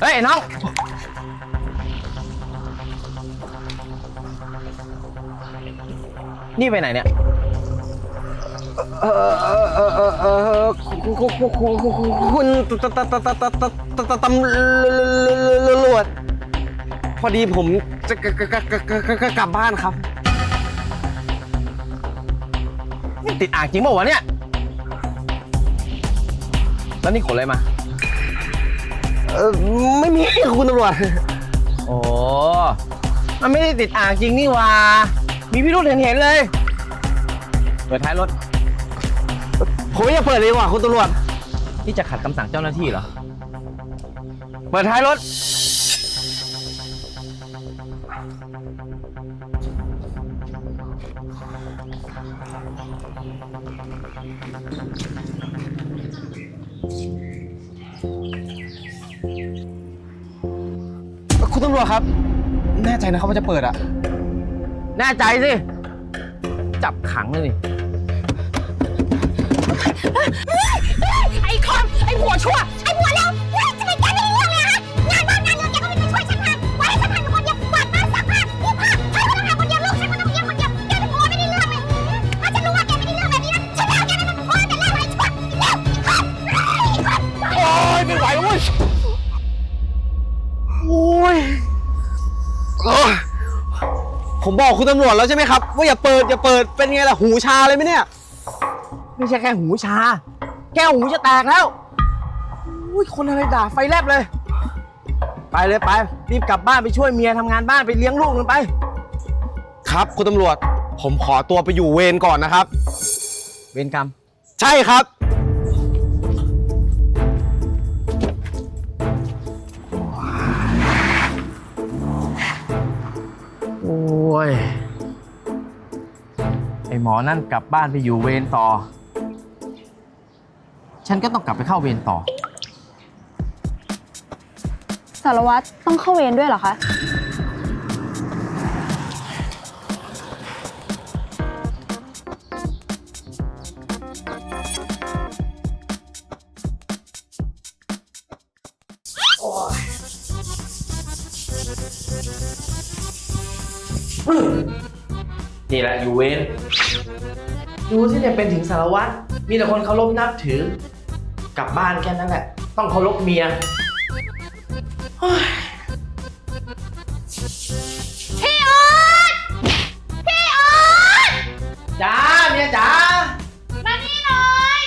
เฮ้ยน้อง นี่ไปไหนเนี่ยเออเออเออเออคุณคุณตำรวจพอดีผมจะกลับบ้านครับติดอ่างจริงป่าวะเนี่ย แล้วนี่ขนอะไรมา เออไม่มีคุณตำรวจ โอ้ มันไม่ได้ติดอ่างจริงนี่หว่า มีพิรุธเห็นเห็นๆเลย เปิดท้ายรถ ผมไม่อยากเปิดเลยว่ะคุณตำรวจ ที่จะขัดคำสั่งเจ้าหน้าที่เหรอ เปิดท้ายรถ คุณตำรวจครับ แน่ใจนะครับว่าจะเปิดอะแน่ใจสิ จับขังเลยนี่ ผมบอกคุณตำรวจแล้วใช่ไหมครับว่าอย่าเปิดอย่าเปิดเป็นไงล่ะหูชาเลยไหมเนี่ย ไม่ใช่แค่หูชา แก้วหูจะแตกแล้วอุ้ยคนอะไรด่าไฟแลบเลย ไปเลยไปรีบกลับบ้านไปช่วยเมียทำงานบ้านไปเลี้ยงลูกมันไป ครับคุณตำรวจ ผมขอตัวไปอยู่เวรก่อนนะครับ เวรกรรม ใช่ครับ อหมอนั่นกลับบ้านไปอยู่เวรต่อ ฉันก็ต้องกลับไปเข้าเวรต่อ สารวัตรต้องเข้าเวรด้วยเหรอคะ นี่แหละอยู่เวร ดูสิเนี่ยเป็นถึงสารวัตรมีแต่คนเคารพนับถือ กลับบ้านแค่นั้นแหละ ต้องเคารพเมียเฮ้ยพี่ออสพี่ออสจ้าเมียจ๋ามานี่หน่อย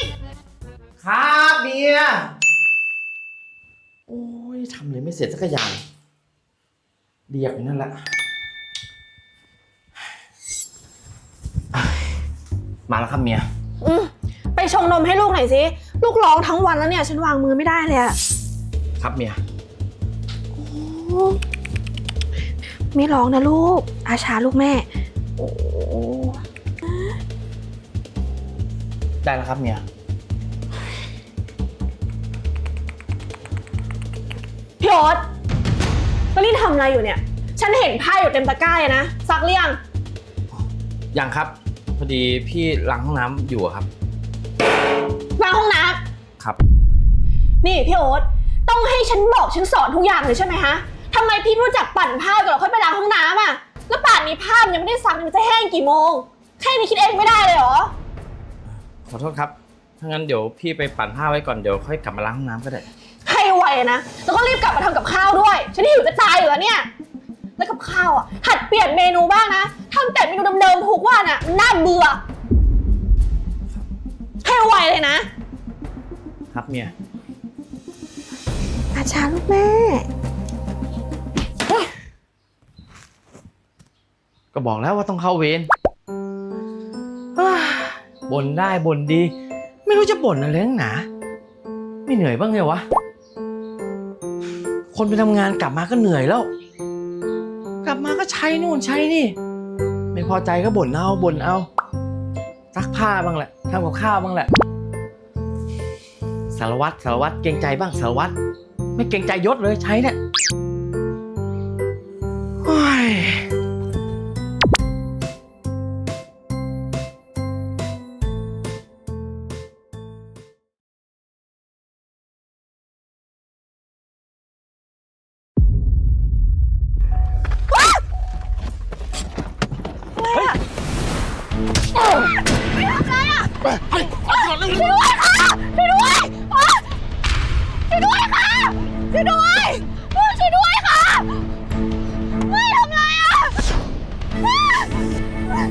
ครับเมียโอ้ยทำเลยไม่เสร็จสักอย่างเรียกอยู่นั่นแหละ มาแล้วครับเมีย อืมไปชงนมให้ลูกหน่อยสิ ลูกร้องทั้งวันแล้วเนี่ย ฉันวางมือไม่ได้เลยอะครับเมีย ไม่ร้องนะลูก อาชาลูกแม่ โอ้ได้แล้วครับเมีย พี่โอ๊ตแล้วนี่ทำอะไรอยู่เนี่ย ฉันเห็นผ้าอยู่เต็มตะกร้าเลยนะซักหรือยังยังครับ พอดีพี่ล้างห้องน้ำอยู่อะครับ ล้างห้องน้ครับำนี่พี่โอ๊ตต้องให้ฉันบอกฉันสอนทุกอย่างเลยใช่ไหมฮะทำไมพี่ไม่รู้จักปั่นผ้าก่อนแล้วค่อยไปล้างห้องน้ำอะ แล้วป่านนี้ผ้ามันยังไม่ได้ซักมันจะแห้งกี่โมง แค่นี้คิดเองไม่ได้เลยเหรอ ขอโทษครับ ถ้างั้นเดี๋ยวพี่ไปปั่นผ้าไว้ก่อนเดี๋ยวค่อยกลับมาล้างห้องน้ำก็ได้ ให้ไวนะ แล้วก็รีบกลับมาทำกับข้าวด้วย ฉันหิวจะตายอยู่แล้วเนี่ย แล้วกับข้าวอะ หัดเปลี่ยนเมนูบ้างนะทำแต่เมนู เดิมๆทุกวันอะมันน่าเบื่อ ให้ไวเลยนะ ครับเมีย อาชาลูกแม่ ก็บอกแล้วว่าต้องเข้าเวรอ้าบ่นได้บ่นดี ไม่รู้จะบ่นอะไรนักหนา ไม่เหนื่อยบ้างไงวะ คนไปทำงานกลับมาก็เหนื่อยแล้ว กลับมาก็ใช้นู่นใช้นี่ ไม่พอใจก็บ่นเอาบ่นเอาซักผ้าบ้างแหละทำกับข้าวบ้างแหละ สารวัตรสารวัตรเกรงใจบ้างสารวัตรไม่เกรงใจยศเลยใช้เนี่ย ไรอะไปไปเอาก่อนเร็วช่วยด้วยค่ะช่วยด้วยอะช่วยด้วยค่ะช่วยด้วยช่วยด้วยค่ะไม่ทำไรอะอะ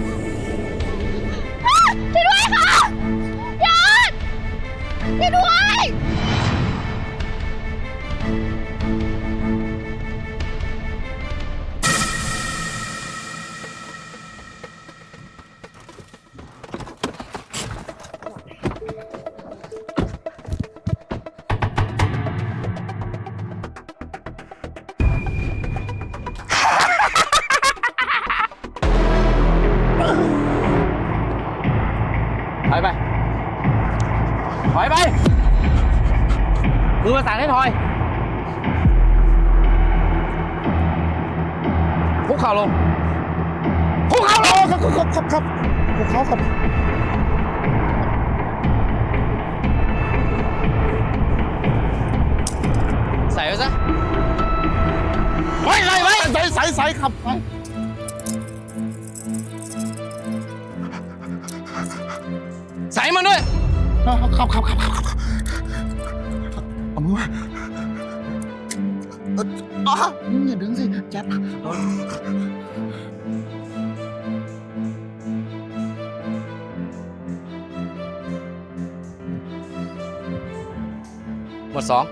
อะช่วยด้วยค่ะยอดช่วยด้วย ประสานให้ถอย คุกเข่าลง คุกเข่าลงครับครับครับครับพวกเข่าครับใส่ไว้ซะไว้ไว้ไว้ใส่ใส่ใส่ครับไปใส่มันด้วยครับครับครับครับ อามือมาเอ่ออ๋ออย่าดึงสิเจ็บหมวดสอง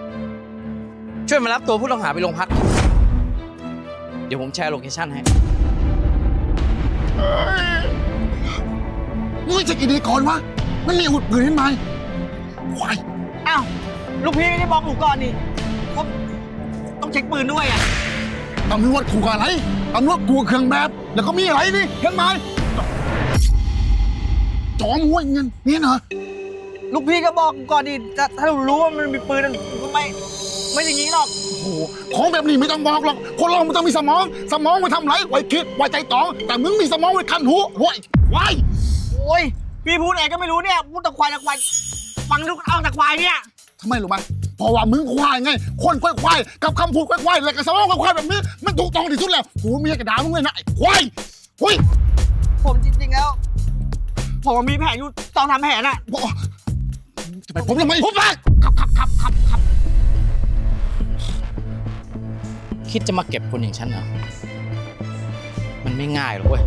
ช่วยมารับตัวผู้ต้องหาไปโรงพัก เดี๋ยวผมแชร์โลเคชั่นให้มึงไม่เช็คอีดีก่อนวะ มันมีอาวุธปืนเห็นไหมควายอ้าว ลูกพี่ไม่ได้บอกหนูก่อนนี่ผมต้องเช็คปืนด้วยอะตำรวจขู่กับอะไรตำรวจขู่กับเครื่องแบบแล้วก็มีอะไรนี่เห็นไหมจอมหัวเงินนี่เหรอลูกพี่ก็บอกก่อนดิจะถ้าเรารู้ว่ามันมีปืนนั่นก็ไม่ไม่อย่างนี้หรอกโอ้โหของแบบนี้ไม่ต้องบอกหรอกคนเรามันต้องมีสมอง สมองไว้ทำไรไว้คิดไว้ใจตอง แต่มึงมีสมองไว้คันหูโว้ยควายโอ้ยพี่พูดเองก็ไม่รู้เนี่ยพูดตะควายตะควายฟังลูกเอาตะควายเนี่ย ทำไมรู้ไหมเพราะว่ามึงควายไง คนควายควายกับคำพูดควายควายและกับสมองควายควายแบบนี้มันถูกต้องที่สุดแล้วหูเมียกระดามึงเลยนะไอ้ควายเฮ้ยผมจริงๆแล้ว ผมมีแผนอยู่ตอนทำแผนอะบอกจะไปผมทำไมผมปากครับครับครับครับครับคิดจะมาเก็บคนอย่างฉันเหรอ มันไม่ง่ายหรอกเว้ย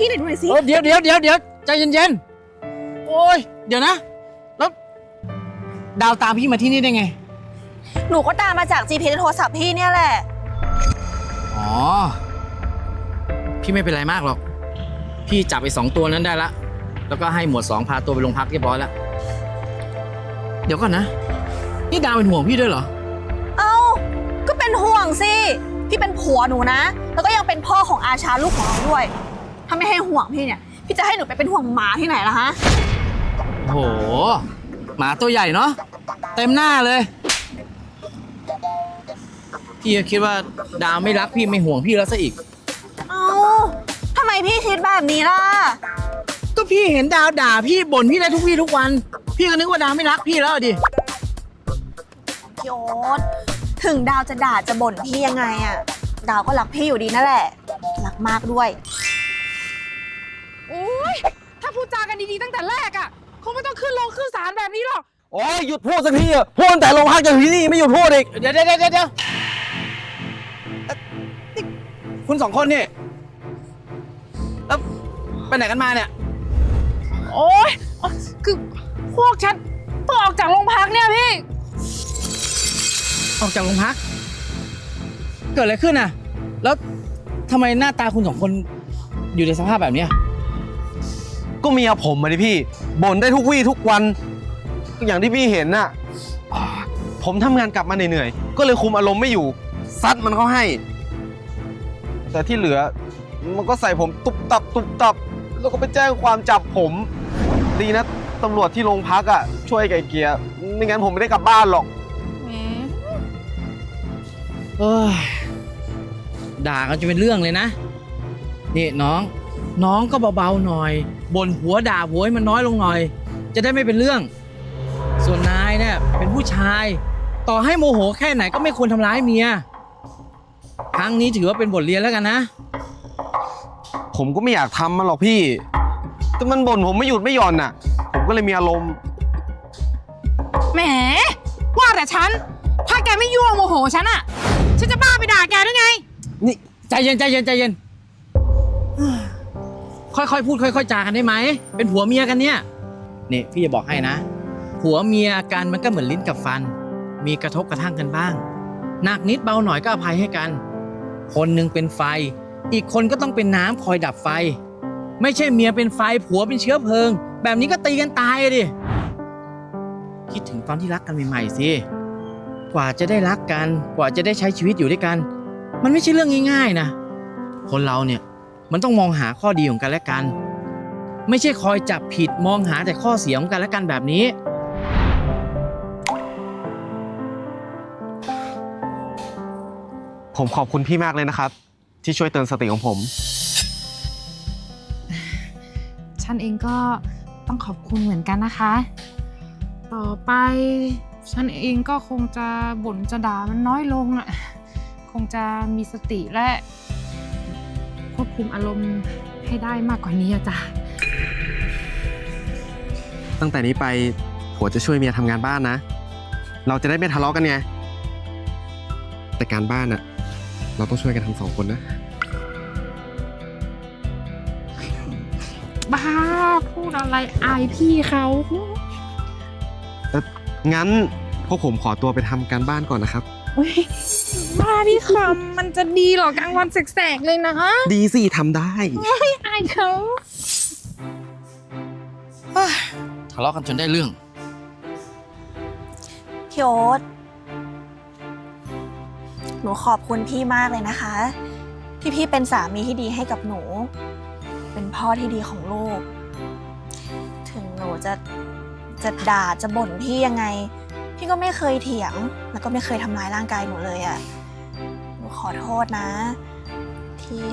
พวกมันทำอะไรพี่หน่อยดูหน่อยสิ เออเดี๋ยวเดี๋ยวเดี๋ยวเดี๋ยวใจเย็นๆ โอ้ย เดี๋ยวนะ แล้ว ดาวตามพี่มาที่นี่ได้ไง หนูก็ตามมาจาก GPS ในโทรศัพท์พี่เนี่ยแหละ อ๋อ พี่ไม่เป็นไรมากหรอก พี่จับไปสองตัวนั้นได้ละ แล้วก็ให้หมวดสองพาตัวไปโรงพักเรียบร้อยแล้ว เดี๋ยวก่อนนะ นี่ดาวเป็นห่วงพี่ด้วยเหรอ เอ้า ก็เป็นห่วงสิ พี่เป็นผัวหนูนะ แล้วก็ยังเป็นพ่อของอาชาลูกของเราด้วย ถ้าไม่ให้ห่วงพี่เนี่ย พี่จะให้หนูไปเป็นห่วงหมาที่ไหนล่ะฮะ โห หมาตัวใหญ่เนาะเต็มหน้าเลย พี่ก็คิดว่าดาวไม่รักพี่ไม่ห่วงพี่แล้วซะอีก เอ้าทำไมพี่คิดแบบนี้ล่ะ ก็พี่เห็นดาวด่าพี่บ่นพี่ได้ทุกวี่ทุกวัน พี่ก็นึกว่าดาวไม่รักพี่แล้วอะดิพี่โอ๊ตถึงดาวจะด่าจะบ่นพี่ยังไงอะดาวก็รักพี่อยู่ดีนั่นแหละ รักมากด้วย โอ้ยถ้าพูดจากันดีๆตั้งแต่แรกอะ่ะคงไม่ต้องขึ้นลงขึ้นศาลแบบนี้หรอก โอ้ยหยุดพูดสักทีอะพูดตั้งแต่โรงพักจนถึงที่นี่ไม่หยุดพูดอีก เดี๋ยวเดี๋ยวเดี๋ยวเดี๋ยวเอ๊ะนี่คุณสองคนนี่แล้วไปไหนกันมาเนี่ย โอ้ยคือพวกฉันเพิ่งออกจากโรงพักเนี่ยพี่ ออกจากโรงพัก เกิดอะไรขึ้นอะ แล้วทำไมหน้าตาคุณสองคนอยู่ในสภาพแบบเนี้ย ก็เมียผมมาดิพี่บ่นได้ทุกวี่ทุกวันก็อย่างที่พี่เห็นน่ะอ่าผมทำงานกลับมาเหนื่อยๆก็เลยคุมอารมณ์ไม่อยู่ ซัดมันเขาให้ แต่ที่เหลือมันก็ใส่ผมตุบตับตุบตับ แล้วก็ไปแจ้งความจับผม ดีนะตำรวจที่โรงพักอะ ช่วยไก่เกลียร์ไม่งั้นผมไม่ได้กลับบ้านหรอกเอ้ยด่ากันจะเป็นเรื่องเลยนะ นี่น้อง น้องก็เบาๆหน่อย บ่นผัวด่าผัวให้มันน้อยลงหน่อย จะได้ไม่เป็นเรื่อง ส่วนนายเนี่ยเป็นผู้ชาย ต่อให้โมโหแค่ไหนก็ไม่ควรทำร้ายเมีย ครั้งนี้ถือว่าเป็นบทเรียนแล้วกันนะ ผมก็ไม่อยากทำมันหรอกพี่ แต่มันบ่นผมไม่หยุดไม่หย่อนน่ะ ผมก็เลยมีอารมณ์ แหม ว่าแต่ฉัน ถ้าแกไม่ยั่วโมโหฉันอะฉันจะบ้าไปด่าแกได้ไง นี่ใจเย็นใจเย็นใจเย็น ค่อยๆพูดค่อยๆจากันได้ไหมเป็นผัวเมียกันเนี่ยนี่พี่จะบอกให้นะ ผัวเมียกันมันก็เหมือนลิ้นกับฟัน มีกระทบกระทั่งกันบ้างหนักนิดเบาหน่อยก็อภัยให้กัน คนหนึ่งเป็นไฟ อีกคนก็ต้องเป็นน้ำคอยดับไฟ ไม่ใช่เมียเป็นไฟผัวเป็นเชื้อเพลิง แบบนี้ก็ตีกันตายอะดิคิดถึงตอนที่รักกันใหม่ๆสิกว่าจะได้รักกันกว่าจะได้ใช้ชีวิตอยู่ด้วยกัน มันไม่ใช่เรื่องง่ายๆนะ คนเราเนี่ย มันต้องมองหาข้อดีของกันและกัน ไม่ใช่คอยจับผิดมองหาแต่ข้อเสียของกันและกันแบบนี้ ผมขอบคุณพี่มากเลยนะครับ ที่ช่วยเตือนสติของผม ฉันเองก็ต้องขอบคุณเหมือนกันนะคะ ต่อไปฉันเองก็คงจะบ่นจะด่ามันน้อยลงอะคงจะมีสติและ ควบคุมอารมณ์ให้ได้มากกว่านี้อะจ้ะตั้งแต่นี้ไปผัวจะช่วยเมียทำงานบ้านนะ เราจะได้ไม่ทะเลาะกันไง แต่การบ้านอะเราต้องช่วยกันทั้งสองคนนะ บ้าพูดอะไรอายพี่เขางั้นพวกผมขอตัวไปทำการบ้านก่อนนะครับอุ๊ย บ้าพี่คำมันจะดีเหรอกลางวันแสกๆเลยนะดีสิทำได้ อายเขาทะเลาะกันจนได้เรื่อง พี่โอ๊ตหนูขอบคุณพี่มากเลยนะคะ ที่พี่เป็นสามีที่ดีให้กับหนู เป็นพ่อที่ดีของลูก ถึงหนูจะจะด่าจะบ่นพี่ยังไง พี่ก็ไม่เคยเถียง แล้วก็ไม่เคยทำร้ายร่างกายหนูเลยอะ่ะหนูขอโทษนะ ที่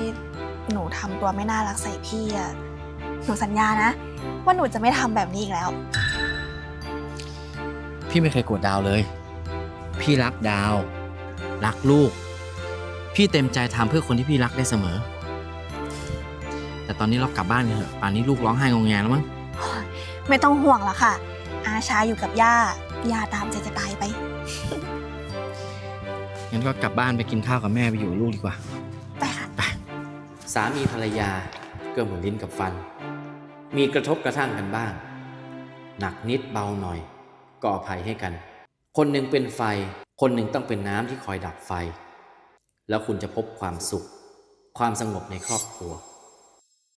หนูทำตัวไม่น่ารักใส่พี่อะ่ะหนูสัญญานะ ว่าหนูจะไม่ทำแบบนี้อีกแล้ว พี่ไม่เคยโกรธดาวเลย พี่รักดาว รักลูก พี่เต็มใจทำเพื่อคนที่พี่รักได้เสมอ แต่ตอนนี้เรากลับบ้านกันเถอะป่านนี้ลูกร้องไห้งงแงแล้วมั้ง ไม่ต้องห่วงหรอกค่ะ อาชาอยู่กับย่า ย่าตามใจจะตายไป งั้นก็กลับบ้านไปกินข้าวกับแม่ไปอยู่กับลูกดีกว่า ไปค่ะ สามีภรรยาก็เหมือนลิ้นกับฟัน มีกระทบกระทั่งกันบ้าง หนักนิดเบาหน่อยก็อภัยให้กัน คนหนึ่งเป็นไฟ คนหนึ่งต้องเป็นน้ำที่คอยดับไฟ แล้วคุณจะพบความสุข ความสงบในครอบครัว